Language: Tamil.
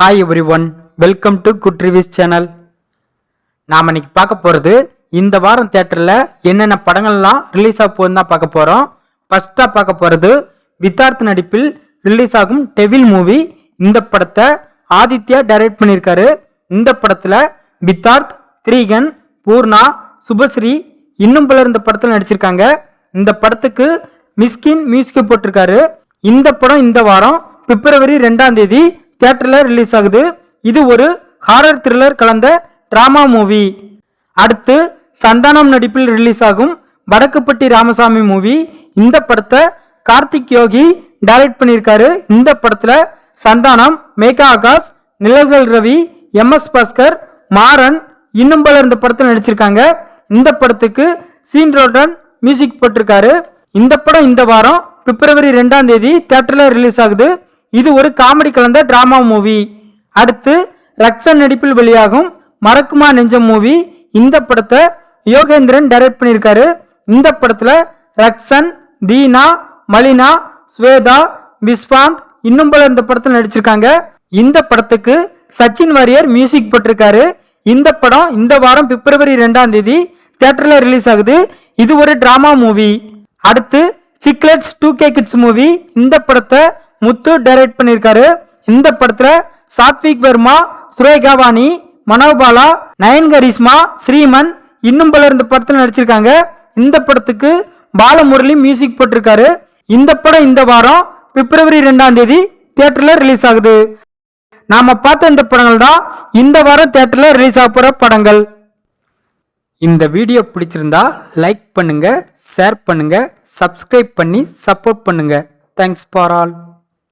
Hi everyone welcome to good reviews channel நாம் இன்னைக்கு பார்க்க போகிறது இந்த வாரம் தேட்டரில் என்னென்ன படங்கள்லாம் ரிலீஸ் ஆக போகுதுன்னு தான் பார்க்க போகிறோம் ஃபஸ்ட்டாக பார்க்க போகிறது வித்தார்த் நடிப்பில் ரிலீஸ் ஆகும் டெவில் மூவி இந்த படத்தை ஆதித்யா டைரக்ட் பண்ணியிருக்காரு. இந்த படத்தில் வித்தார்த் த்ரீகன் பூர்ணா சுபஸ்ரீ இன்னும் பலர் இந்த படத்தில் நடிச்சிருக்காங்க. இந்த படத்துக்கு மிஸ்கின் மியூசிக் போட்டிருக்காரு. இந்த படம் இந்த வாரம் பிப்ரவரி ரெண்டாம் தேதி தியேட்டரில் ரிலீஸ் ஆகுது. இது ஒரு ஹாரர் த்ரில்லர் கலந்த ட்ராமா மூவி அடுத்து சந்தானம் நடிப்பில் ரிலீஸ் ஆகும் வடக்குப்பட்டி ராமசாமி மூவி இந்த படத்தை கார்த்திக் யோகி டைரக்ட் பண்ணியிருக்காரு. இந்த படத்தில் சந்தானம் மேகா ஆகாஷ் நிழல்கள் ரவி எம் எஸ் பாஸ்கர் மாறன் இன்னும் பலர் இந்த படத்தில் நடிச்சிருக்காங்க. இந்த படத்துக்கு சீன் ரோட்டன் மியூசிக் போட்டிருக்காரு. இந்த படம் இந்த வாரம் பிப்ரவரி ரெண்டாம் தேதி தேட்டரில் ரிலீஸ் ஆகுது. இது ஒரு காமெடி கலந்த டிராமா மூவி அடுத்து ரக்ஷன் நடிப்பில் வெளியாகும் மறக்குமா நெஞ்சம் மூவி இந்த படத்தை யோகேந்திரன் டைரக்ட் பண்ணியிருக்காரு. இந்த படத்துல ரக்ஷன் தீனா மலினா ஸ்வேதா விஸ்வாந்த் இன்னும் பல இந்த படத்தில் நடிச்சிருக்காங்க. இந்த படத்துக்கு சச்சின் வாரியர் மியூசிக் போட்டிருக்காரு. இந்த படம் இந்த வாரம் பிப்ரவரி ரெண்டாம் தேதி தியேட்டர்ல ரிலீஸ் ஆகுது. இது ஒரு டிராமா மூவி அடுத்து Chiclets two K kids movie இந்த படத்தை முத்து டைரக்ட் பண்ணியிருக்காரு இந்த படத்துல சாத்விக் வர்மா சுரேகா வாணி மனோபாலா நயன் கரிஸ்மா ஸ்ரீமன் இன்னும் பலர் இந்த படத்தில் நடிச்சிருக்காங்க. இந்த படத்துக்கு பாலமுரளி மியூசிக் போட்டிருக்காரு. இந்த படம் இந்த வாரம் பிப்ரவரி ரெண்டாம் தேதி தியேட்டர்ல ரிலீஸ் ஆகுது. நாம பார்த்த இந்த படங்கள் தான் இந்த வாரம் தியேட்டர்ல ரிலீஸ் ஆக போற படங்கள். இந்த வீடியோ பிடிச்சிருந்தா லைக் பண்ணுங்க ஷேர் பண்ணுங்க சப்ஸ்கிரைப் பண்ணி சப்போர்ட் பண்ணுங்க. Thanks for all